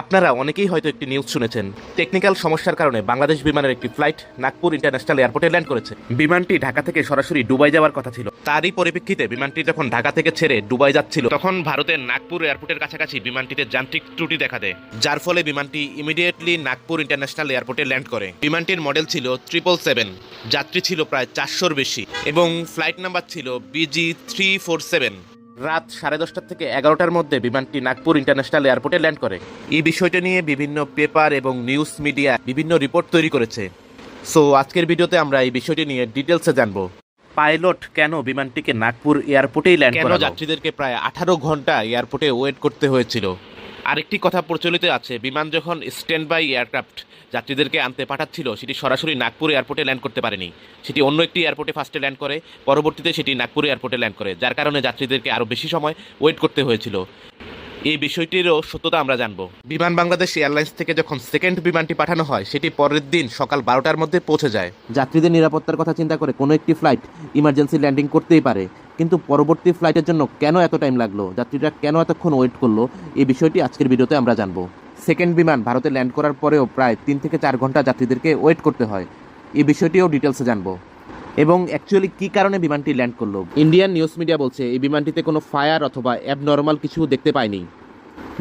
আপনারা অনেকেই হয়তো একটি নিউজ শুনেছেন। টেকনিক্যাল সমস্যার কারণে বাংলাদেশ বিমানের একটি ফ্লাইট নাগপুর ইন্টারন্যাশনাল এয়ারপোর্টে ল্যান্ড করেছে। বিমানটি ঢাকা থেকে সরাসরি দুবাই যাওয়ার কথা ছিল। তারই পরিপ্রেক্ষিতে বিমানটি যখন ঢাকা থেকে ছেড়ে দুবাই যাচ্ছিল তখন ভারতের নাগপুর এয়ারপোর্টের কাছাকাছি বিমানটিতে যান্ত্রিক ত্রুটি দেখা দেয় যার ফলে বিমানটি ইমিডিয়েটলি নাগপুর ইন্টারন্যাশনাল এয়ারপোর্টে ল্যান্ড করে। বিমানটির মডেল ছিল ট্রিপল সেভেন যাত্রী ছিল প্রায় চারশোর বেশি এবং ফ্লাইট নাম্বার ছিল B G three four seven রাত সাড়ে দশটা থেকে এগারোটার মধ্যে বিমানটি নাগপুর ইন্টারন্যাশনাল এয়ারপোর্টে ল্যান্ড করে। এই বিষয়টা নিয়ে বিভিন্ন পেপার এবং নিউজ মিডিয়া বিভিন্ন রিপোর্ট তৈরি করেছে। সো আজকের ভিডিওতে আমরা এই বিষয়টি নিয়ে ডিটেলসে জানব। পাইলট কেন বিমানটিকে নাগপুর এয়ারপোর্টেই ল্যান্ড কেন যাত্রীদেরকে প্রায় আঠারো ঘণ্টা এয়ারপোর্টে ওয়েট করতে হয়েছিল? আরেকটি কথা প্রচলিত আছে। বিমান যখন স্ট্যান্ড বাই এয়ারক্রাফট যাত্রীদেরকে আনতে পাঠাচ্ছিল, সেটি সরাসরি নাগপুর এয়ারপোর্টে ল্যান্ড করতে পারেনি। সেটি অন্য একটি এয়ারপোর্টে ফার্স্টে ল্যান্ড করে, পরবর্তীতে সেটি নাগপুর এয়ারপোর্টে ল্যান্ড করে, যার কারণে যাত্রীদেরকে আরও বেশি সময় ওয়েট করতে হয়েছিল। এই বিষয়টিরও সত্যতা আমরা জানব। বিমান বাংলাদেশ এয়ারলাইন্স থেকে যখন সেকেন্ড বিমানটি পাঠানো হয় সেটি পরের দিন সকাল বারোটার মধ্যে পৌঁছে যায়। যাত্রীদের নিরাপত্তার কথা চিন্তা করে কোনো একটি ফ্লাইট ইমার্জেন্সি ল্যান্ডিং করতেই পারে। কিন্তু পরবর্তী ফ্লাইটের জন্য কেন এত টাইম লাগল? যাত্রীরা কেন এতক্ষণ ওয়েট করল? এই বিষয়টি আজকের ভিডিওতে আমরা জানব। সেকেন্ড বিমান ভারতে ল্যান্ড করার পরেও প্রায় তিন থেকে চার ঘণ্টা যাত্রীদেরকে ওয়েট করতে হয়। এই বিষয়টিও ডিটেলসে জানব। এবং অ্যাকচুয়ালি কি কারণে বিমানটি ল্যান্ড করল? ইন্ডিয়ান নিউজ মিডিয়া বলছে, এই বিমানটিতে কোনো ফায়ার অথবা অ্যাবনর্মাল কিছু দেখতে পায়নি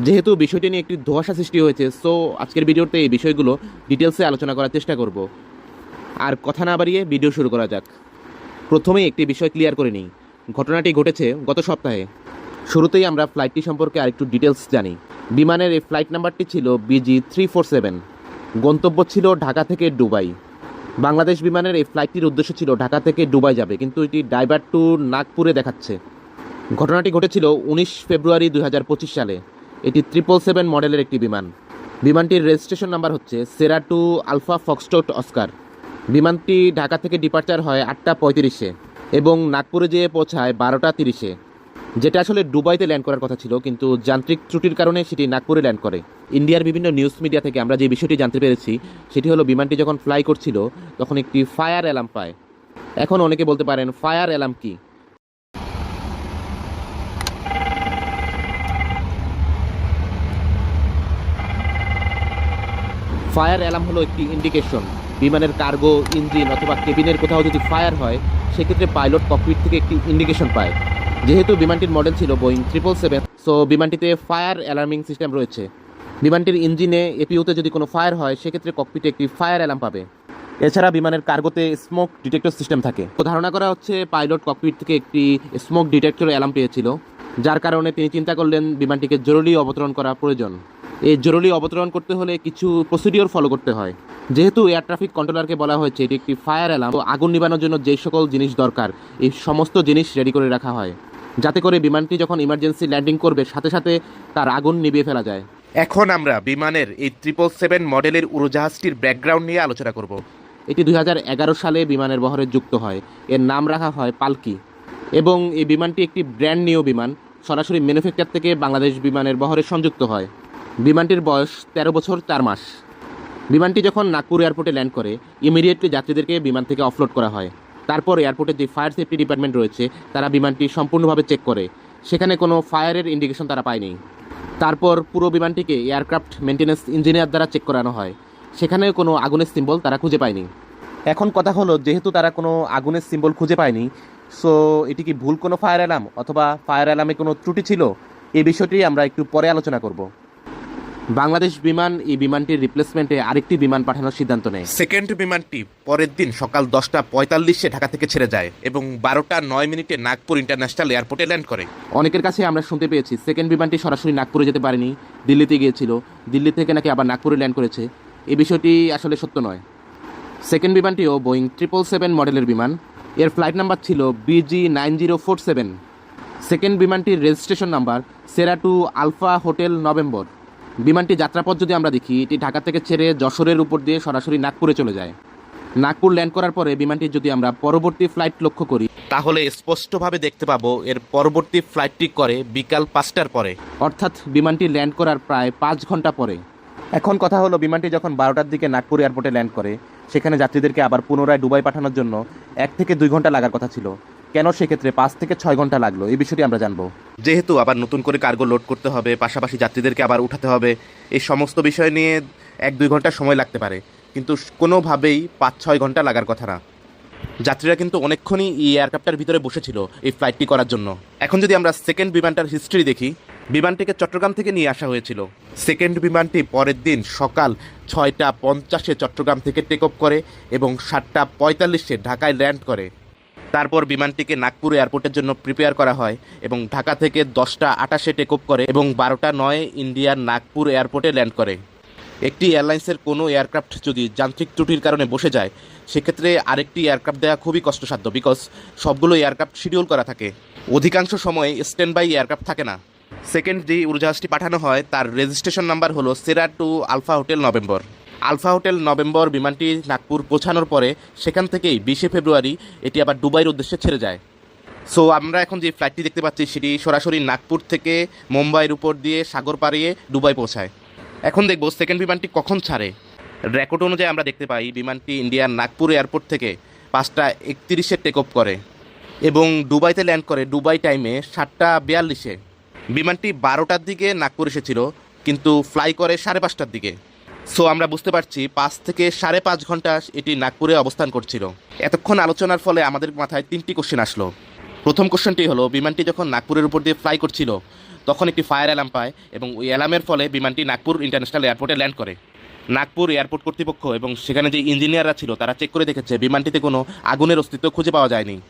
যেহেতু বিষয়টি নিয়ে একটি ধোঁয়াশা সৃষ্টি হয়েছে সো আজকের ভিডিওতে এই বিষয়গুলো ডিটেলসে আলোচনা করার চেষ্টা করব। আর কথা না বাড়িয়ে ভিডিও শুরু করা যাক। প্রথমেই একটি বিষয় ক্লিয়ার করে নিই। ঘটনাটি ঘটেছে গত সপ্তাহে। শুরুতেই আমরা ফ্লাইটটি সম্পর্কে আরেকটু ডিটেলস জানি। বিমানের এই ফ্লাইট নাম্বারটি ছিল বিজি থ্রি ফোর সেভেন গন্তব্য ছিল ঢাকা থেকে দুবাই। বাংলাদেশ বিমানের এই ফ্লাইটটির উদ্দেশ্য ছিল ঢাকা থেকে দুবাই যাবে, কিন্তু এটি ডাইভার টু নাগপুরে দেখাচ্ছে। ঘটনাটি ঘটেছিল উনিশ ফেব্রুয়ারি দু হাজার পঁচিশ সালে। এটি ট্রিপল সেভেন মডেলের একটি বিমান। বিমানটির রেজিস্ট্রেশন নাম্বার হচ্ছে সেরা টু আলফা ফক্সটোট অস্কার বিমানটি ঢাকা থেকে ডিপার্চার হয় আটটা পঁয়ত্রিশে এবং নাগপুরে যেয়ে পৌঁছায় বারোটা তিরিশে। যেটা আসলে দুবাইতে ল্যান্ড করার কথা ছিল, কিন্তু যান্ত্রিক ত্রুটির কারণে সেটি নাগপুরে ল্যান্ড করে। ইন্ডিয়ার বিভিন্ন নিউজ মিডিয়া থেকে আমরা যে বিষয়টি জানতে পেরেছি, সেটি হলো বিমানটি যখন ফ্লাই করছিল, তখন একটি ফায়ার অ্যালার্ম পায়। এখন অনেকে বলতে পারেন ফায়ার অ্যালার্ম কি? ফায়ার অ্যালার্ম হলো একটি ইন্ডিকেশন বিমানের কার্গো ইঞ্জিন অথবা কেবিনের কোথাও যদি ফায়ার হয়, সেক্ষেত্রে পাইলট ককপিট থেকে একটি ইন্ডিকেশন পায়। যেহেতু বিমানটির মডেল ছিল বোয়িং ট্রিপল সেভেন সো বিমানটিতে ফায়ার অ্যালার্মিং সিস্টেম রয়েছে। বিমানটির ইঞ্জিনে এপিওতে যদি কোনো ফায়ার হয়, সেক্ষেত্রে ককপিটে একটি ফায়ার অ্যালার্ম পাবে। এছাড়া বিমানের কার্গোতে স্মোক ডিটেক্টর সিস্টেম থাকে। তো ধারণা করা হচ্ছে পাইলট ককপিট থেকে একটি স্মোক ডিটেক্টর অ্যালার্ম পেয়েছিল, যার কারণে তিনি চিন্তা করলেন বিমানটিকে জরুরি অবতরণ করা প্রয়োজন। এই জরুরি অবতরণ করতে হলে কিছু প্রসিডিওর ফলো করতে হয়। যেহেতু এয়ার ট্রাফিক কন্ট্রোলারকে বলা হয়েছে, এটি একটি ফায়ার অ্যালার্ম তো আগুন নিবানোর জন্য যে সকল জিনিস দরকার, এই সমস্ত জিনিস রেডি করে রাখা হয়। যাতে করে বিমানটি যখন ইমার্জেন্সি ল্যান্ডিং করবে সাথে সাথে তার আগুন নিভিয়ে ফেলা যায়। এখন আমরা বিমানের এই ট্রিপল সেভেন মডেলের উড়োজাহাজটির ব্যাকগ্রাউন্ড নিয়ে আলোচনা করব। এটি দুই হাজার এগারো সালে বিমানের বহরে যুক্ত হয়। এর নাম রাখা হয় পালকি। এবং এই বিমানটি একটি ব্র্যান্ড নিউ বিমান। সরাসরি ম্যানুফ্যাকচার থেকে বাংলাদেশ বিমানের বহরে সংযুক্ত হয়। বিমানটির বয়স তেরো বছর চার মাস। বিমানটি যখন নাগপুর এয়ারপোর্টে ল্যান্ড করে ইমিডিয়েটলি যাত্রীদেরকে বিমান থেকে অফলোড করা হয়। তারপর এয়ারপোর্টের যে ফায়ার সেফটি ডিপার্টমেন্ট রয়েছে, তারা বিমানটি সম্পূর্ণভাবে চেক করে। সেখানে কোনো ফায়ারের ইন্ডিকেশন তারা পায়নি। তারপর পুরো বিমানটিকে এয়ারক্রাফট মেনটেন্যান্স ইঞ্জিনিয়ার দ্বারা চেক করানো হয়। সেখানে কোনো আগুনের সিম্বল তারা খুঁজে পায়নি। এখন কথা হলো, যেহেতু তারা কোনো আগুনের সিম্বল খুঁজে পায়নি সো এটি কি ভুল কোনো ফায়ার অ্যালার্ম অথবা ফায়ার অ্যালার্মে কোনো ত্রুটি ছিল? এই বিষয়টি আমরা একটু পরে আলোচনা করব। বাংলাদেশ বিমান এই বিমানটির রিপ্লেসমেন্টে আরেকটি বিমান পাঠানোর সিদ্ধান্ত নেয়। সেকেন্ড বিমানটি পরের দিন সকাল দশটা পঁয়তাল্লিশে ঢাকা থেকে ছেড়ে যায় এবং বারোটা নয় মিনিটে নাগপুর ইন্টারন্যাশনাল এয়ারপোর্টে ল্যান্ড করে। অনেকের কাছে আমরা শুনতে পেয়েছি সেকেন্ড বিমানটি সরাসরি নাগপুরে যেতে পারেনি দিল্লিতে গিয়েছিল দিল্লি থেকে নাকি আবার নাগপুরে ল্যান্ড করেছে। এই বিষয়টি আসলে সত্য নয়। সেকেন্ড বিমানটিও বোয়িং ট্রিপল সেভেন মডেলের বিমান। এর ফ্লাইট নাম্বার ছিল BG nine zero four seven second বিমানটির registration number sierra two alpha hotel November বিমানটি যাত্রাপথ যদি আমরা দেখি এটি ঢাকা থেকে ছেড়ে যশোরের উপর দিয়ে সরাসরি নাগপুরে চলে যায়। নাগপুর ল্যান্ড করার পরে বিমানটি যদি আমরা পরবর্তী ফ্লাইট লক্ষ্য করি তাহলে স্পষ্টভাবে দেখতে পাবো এর পরবর্তী ফ্লাইটটি করে বিকাল পাঁচটার পরে। অর্থাৎ বিমানটি ল্যান্ড করার প্রায় পাঁচ ঘণ্টা পরে। এখন কথা হলো বিমানটি যখন বারোটার দিকে নাগপুর এয়ারপোর্টে ল্যান্ড করে সেখানে যাত্রীদেরকে আবার পুনরায় দুবাই পাঠানোর জন্য এক থেকে দুই ঘণ্টা লাগার কথা ছিল। কেন সেক্ষেত্রে পাঁচ থেকে ছয় ঘণ্টা লাগল? এই বিষয়টি আমরা জানব। যেহেতু আবার নতুন করে কার্গো লোড করতে হবে, পাশাপাশি যাত্রীদেরকে আবার উঠাতে হবে, এই সমস্ত বিষয় নিয়ে এক দুই ঘণ্টা সময় লাগতে পারে। কিন্তু কোনোভাবেই পাঁচ ছয় ঘণ্টা লাগার কথা না। যাত্রীরা কিন্তু অনেকক্ষণই এই এয়ারক্রাফটার ভিতরে বসেছিল এই ফ্লাইটটি করার জন্য। এখন যদি আমরা সেকেন্ড বিমানটার হিস্ট্রি দেখি, বিমানটিকে চট্টগ্রাম থেকে নিয়ে আসা হয়েছিল। সেকেন্ড বিমানটি পরের দিন সকাল ছয়টা পঞ্চাশে চট্টগ্রাম থেকে টেক অফ করে এবং সাতটা পঁয়তাল্লিশে ঢাকায় ল্যান্ড করে। তারপর বিমানটিকে নাগপুর এয়ারপোর্টের জন্য প্রিপেয়ার করা হয় এবং ঢাকা থেকে দশটা আটাশে টেক অফ করে এবং বারোটা নয় ইন্ডিয়ার নাগপুর এয়ারপোর্টে ল্যান্ড করে। একটি এয়ারলাইন্সের কোনো এয়ারক্রাফট যদি যান্ত্রিক ত্রুটির কারণে বসে যায়, সেক্ষেত্রে আরেকটি এয়ারক্রাফট দেওয়া খুবই কষ্টসাধ্য বিকজ সবগুলো এয়ারক্রাফট শিডিউল করা থাকে। অধিকাংশ সময় স্ট্যান্ড বাই এয়ারক্রাফট থাকে না। সেকেন্ড যে উড়োজাহাজটি পাঠানো হয়, তার রেজিস্ট্রেশন নাম্বার হলো sierra two alpha hotel November alpha hotel November বিমানটি নাগপুর পৌঁছানোর পরে সেখান থেকেই বিশে ফেব্রুয়ারি এটি আবার দুবাইয়ের উদ্দেশ্যে ছেড়ে যায়। সো আমরা এখন যে ফ্লাইটটি দেখতে পাচ্ছি সেটি সরাসরি নাগপুর থেকে মুম্বাইয়ের উপর দিয়ে সাগর পাড়িয়ে দুবাই পৌঁছায়। এখন দেখব সেকেন্ড বিমানটি কখন ছাড়ে। রেকর্ড অনুযায়ী আমরা দেখতে পাই বিমানটি ইন্ডিয়ার নাগপুর এয়ারপোর্ট থেকে পাঁচটা একত্রিশে টেক অফ করে এবং দুবাইতে ল্যান্ড করে দুবাই টাইমে সাতটা বিয়াল্লিশে। বিমানটি বারোটার দিকে নাগপুর এসেছিল, কিন্তু ফ্লাই করে সাড়ে পাঁচটার দিকে। সো আমরা বুঝতে পারছি পাঁচ থেকে সাড়ে পাঁচ ঘণ্টা এটি নাগপুরে অবস্থান করছিল। এতক্ষণ আলোচনার ফলে আমাদের মাথায় তিনটি কোশ্চেন আসলো। প্রথম কোশ্চেনটি হলো, বিমানটি যখন নাগপুরের উপর দিয়ে ফ্লাই করছিল, তখন একটি ফায়ার অ্যালার্ম পায় এবং ওই অ্যালার্মের ফলে বিমানটি নাগপুর ইন্টারন্যাশনাল এয়ারপোর্টে ল্যান্ড করে। নাগপুর এয়ারপোর্ট কর্তৃপক্ষ এবং সেখানে যে ইঞ্জিনিয়াররা ছিল, তারা চেক করে দেখেছে বিমানটিতে কোনো আগুনের অস্তিত্ব খুঁজে পাওয়া যায়নি।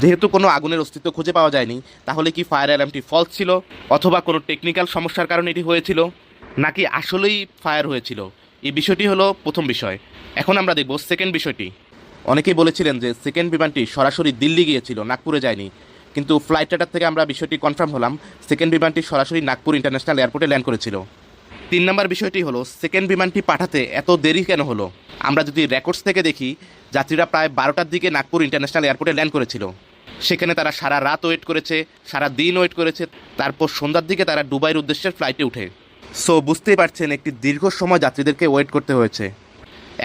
যেহেতু কোনো আগুনের অস্তিত্ব খুঁজে পাওয়া যায়নি, তাহলে কি ফায়ার অ্যালার্মটি ফলস ছিল? অথবা কোনো টেকনিক্যাল সমস্যার কারণে এটি হয়েছিল? নাকি আসলেই ফায়ার হয়েছিল? এই বিষয়টি হলো প্রথম বিষয়। এখন আমরা দেখব সেকেন্ড বিষয়টি। অনেকেই বলেছিলেন যে সেকেন্ড বিমানটি সরাসরি দিল্লি গিয়েছিল, নাগপুরে যায়নি। কিন্তু ফ্লাইট ডাটার থেকে আমরা বিষয়টি কনফার্ম হলাম, সেকেন্ড বিমানটি সরাসরি নাগপুর ইন্টারন্যাশনাল এয়ারপোর্টে ল্যান্ড করেছিল। তিন নম্বর বিষয়টি হলো, সেকেন্ড বিমানটি পাঠাতে এত দেরি কেন হলো? আমরা যদি রেকর্ডস থেকে দেখি, যাত্রীরা প্রায় বারোটার দিকে নাগপুর ইন্টারন্যাশনাল এয়ারপোর্টে ল্যান্ড করেছিল। সেখানে তারা সারা রাত ওয়েট করেছে, সারা দিন ওয়েট করেছে, তারপর সন্ধ্যার দিকে তারা দুবাইয়ের উদ্দেশ্যে ফ্লাইটে উঠে। সো বুঝতেই পারছেন, একটি দীর্ঘ সময় যাত্রীদেরকে ওয়েট করতে হয়েছে।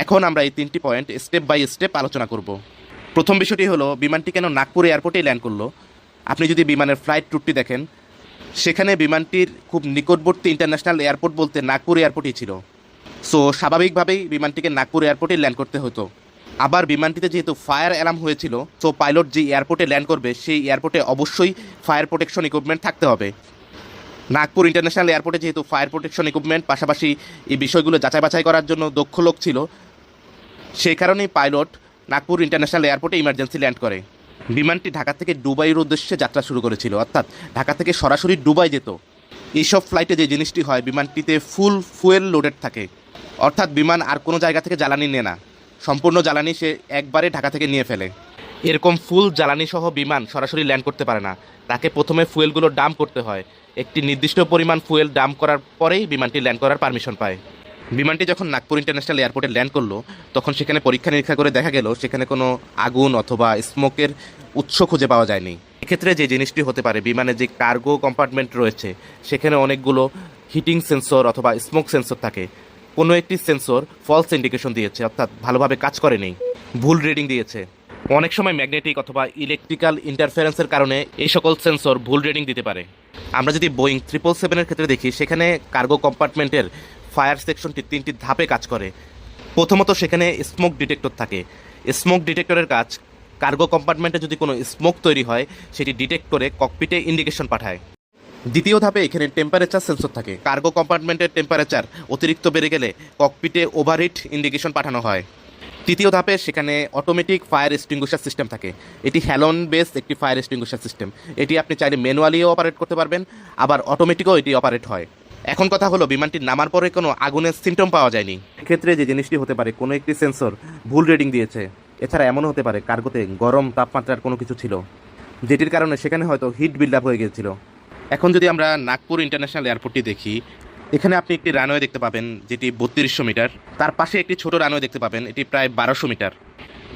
এখন আমরা এই তিনটি পয়েন্ট স্টেপ বাই স্টেপ আলোচনা করব। প্রথম বিষয়টি হলো, বিমানটি কেন নাগপুর এয়ারপোর্টেই ল্যান্ড করল? আপনি যদি বিমানের ফ্লাইট ট্যুরটি দেখেন, সেখানে বিমানটির খুব নিকটবর্তী ইন্টারন্যাশনাল এয়ারপোর্ট বলতে নাগপুর এয়ারপোর্টই ছিল। সো স্বাভাবিকভাবেই বিমানটিকে নাগপুর এয়ারপোর্টে ল্যান্ড করতে হতো। আবার বিমানটিতে যেহেতু ফায়ার অ্যালার্ম হয়েছিল সো পাইলট যে এয়ারপোর্টে ল্যান্ড করবে, সেই এয়ারপোর্টে অবশ্যই ফায়ার প্রোটেকশন ইকুইপমেন্ট থাকতে হবে। নাগপুর ইন্টারন্যাশনাল এয়ারপোর্টে যেহেতু ফায়ার প্রোটেকশন ইকুইপমেন্ট, পাশাপাশি এই বিষয়গুলো যাচাই বাছাই করার জন্য দক্ষ লোক ছিল, সেই কারণেই পাইলট নাগপুর ইন্টারন্যাশনাল এয়ারপোর্টে ইমার্জেন্সি ল্যান্ড করে। বিমানটি ঢাকা থেকে দুবাইয়ের উদ্দেশ্যে যাত্রা শুরু করেছিল। অর্থাৎ ঢাকা থেকে সরাসরি দুবাই যেত। এইসব ফ্লাইটে যে জিনিসটি হয়, বিমানটিতে ফুল ফুয়েল লোডেড থাকে। অর্থাৎ বিমান আর কোনো জায়গা থেকে জ্বালানি নেয় না। সম্পূর্ণ জ্বালানি সে একবারে ঢাকা থেকে নিয়ে ফেলে। এরকম ফুল জ্বালানি সহ বিমান সরাসরি ল্যান্ড করতে পারে না। তাকে প্রথমে ফুয়েলগুলো ডাম্প করতে হয়। একটি নির্দিষ্ট পরিমাণ ফুয়েল ডাম্প করার পরেই বিমানটি ল্যান্ড করার পারমিশন পায়। বিমানটি যখন নাগপুর ইন্টারন্যাশনাল এয়ারপোর্টে ল্যান্ড করল, তখন সেখানে পরীক্ষা নিরীক্ষা করে দেখা গেল, সেখানে কোনো আগুন অথবা স্মোকের উৎস খুঁজে পাওয়া যায়নি। এক্ষেত্রে যে জিনিসটি হতে পারে, বিমানে যে কার্গো কম্পার্টমেন্ট রয়েছে, সেখানে অনেকগুলো হিটিং সেন্সর অথবা স্মোক সেন্সর থাকে। কোনো একটি সেন্সর ফলস ইন্ডিকেশন দিয়েছে, অর্থাৎ ভালোভাবে কাজ করেনি। ভুল রিডিং দিয়েছে। অনেক সময় ম্যাগনেটিক অথবা ইলেকট্রিক্যাল ইন্টারফারেন্সের কারণে এই সকল সেন্সর ভুল রিডিং দিতে পারে। আমরা যদি বোয়িং ট্রিপল সেভেনের ক্ষেত্রে দেখি, সেখানে কার্গো কম্পার্টমেন্টের ফায়ার সেকশনটি তিনটি ধাপে কাজ করে। প্রথমত সেখানে স্মোক ডিটেক্টর থাকে। স্মোক ডিটেক্টরের কাজ, কার্গো কম্পার্টমেন্টে যদি কোনো স্মোক তৈরি হয়, সেটি ডিটেক্ট করে ককপিটে ইন্ডিকেশন পাঠায়। দ্বিতীয় ধাপে এখানে টেম্পারেচার সেন্সর থাকে। কার্গো কম্পার্টমেন্টের টেম্পারেচার অতিরিক্ত বেড়ে গেলে ককপিটে ওভারহিট ইন্ডিকেশন পাঠানো হয়। তৃতীয় ধাপে সেখানে অটোমেটিক ফায়ার এক্সটিংগুইশার সিস্টেম থাকে। এটি হ্যালন বেস একটি ফায়ার এক্সটিংগুইশার সিস্টেম এটি আপনি চাইলে ম্যানুয়ালিও অপারেট করতে পারবেন, আবার অটোমেটিকও এটি অপারেট হয়। এখন কথা হলো, বিমানটি নামার পরে কোনো আগুনের সিমটম পাওয়া যায়নি। ক্ষেত্রে যে জিনিসটি হতে পারে, কোনো একটি সেন্সর ভুল রেডিং দিয়েছে। এছাড়া এমনও হতে পারে, কার্গোতে গরম তাপমাত্রার কোনো কিছু ছিল, যেটির কারণে সেখানে হয়তো হিট বিল্ড আপ হয়ে গিয়েছিল। এখন যদি আমরা নাগপুর ইন্টারন্যাশনাল এয়ারপোর্টটি দেখি এখানে আপনি একটি রানওয়ে দেখতে পাবেন, যেটি বত্রিশশো মিটার। তার পাশে একটি ছোট রানওয়ে দেখতে পাবেন, এটি প্রায় বারোশো মিটার।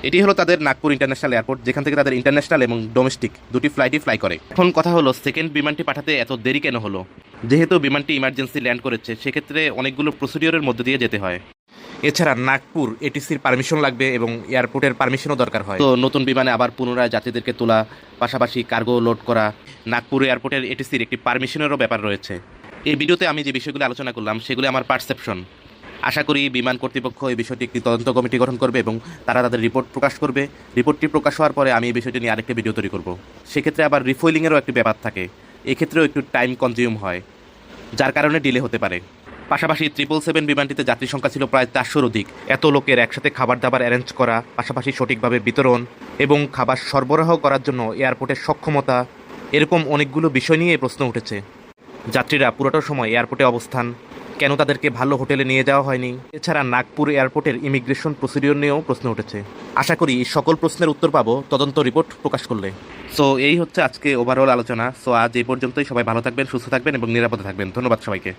এটি হলো তাদের নাগপুর ইন্টারন্যাশনাল এয়ারপোর্ট, যেখান থেকে তাদের ইন্টারন্যাশনাল এবং ডোমেস্টিক দুটি ফ্লাইটই ফ্লাই করে। এখন কথা হলো সেকেন্ড বিমানটি পাঠাতে এত দেরি কেন হলো? যেহেতু বিমানটি ইমার্জেন্সি ল্যান্ড করেছে, সেক্ষেত্রে অনেকগুলো প্রসিডিওরের মধ্যে দিয়ে যেতে হয়। এছাড়া নাগপুর এটিসির পারমিশন লাগবে এবং এয়ারপোর্টের পারমিশনও দরকার হয়। তো নতুন বিমানে আবার পুনরায় যাত্রীদেরকে তোলা, পাশাপাশি কার্গো লোড করা, নাগপুর এয়ারপোর্টের এটিসির একটি পারমিশনেরও ব্যাপার রয়েছে। এই ভিডিওতে আমি যে বিষয়গুলো আলোচনা করলাম, সেগুলো আমার পারসেপশন আশা করি বিমান কর্তৃপক্ষ এই বিষয়টি একটি তদন্ত কমিটি গঠন করবে এবং তারা তাদের রিপোর্ট প্রকাশ করবে। রিপোর্টটি প্রকাশ হওয়ার পরে আমি এই বিষয়টি নিয়ে আরেকটি ভিডিও তৈরি করব। সেক্ষেত্রে আবার রিফুয়েলিংয়েরও একটি ব্যাপার থাকে। এক্ষেত্রেও একটু টাইম কনজিউম হয়, যার কারণে ডিলে হতে পারে। পাশাপাশি ট্রিপল সেভেন বিমানটিতে যাত্রী সংখ্যা ছিল প্রায় চারশোর অধিক। এত লোকের একসাথে খাবার দাবার অ্যারেঞ্জ করা, পাশাপাশি সঠিকভাবে বিতরণ এবং খাবার সরবরাহ করার জন্য এয়ারপোর্টের সক্ষমতা, এরকম অনেকগুলো বিষয় নিয়ে প্রশ্ন উঠেছে। যাত্রীরা পুরোটা সময় এয়ারপোর্টে অবস্থান। কেন তাদেরকে ভালো হোটেলে নিয়ে যাওয়া হয়নি? এছাড়া নাগপুর এয়ারপোর্টের ইমিগ্রেশন প্রসিডিওর নিয়েও প্রশ্ন উঠেছে। আশা করি সকল প্রশ্নের উত্তর পাবো, তদন্ত রিপোর্ট প্রকাশ করলে। সো, এই হচ্ছে আজকে ওভারঅল আলোচনা। সো, আজ এই পর্যন্তই। সবাই ভালো থাকবেন, সুস্থ থাকবেন এবং নিরাপদে থাকবেন। ধন্যবাদ সবাইকে।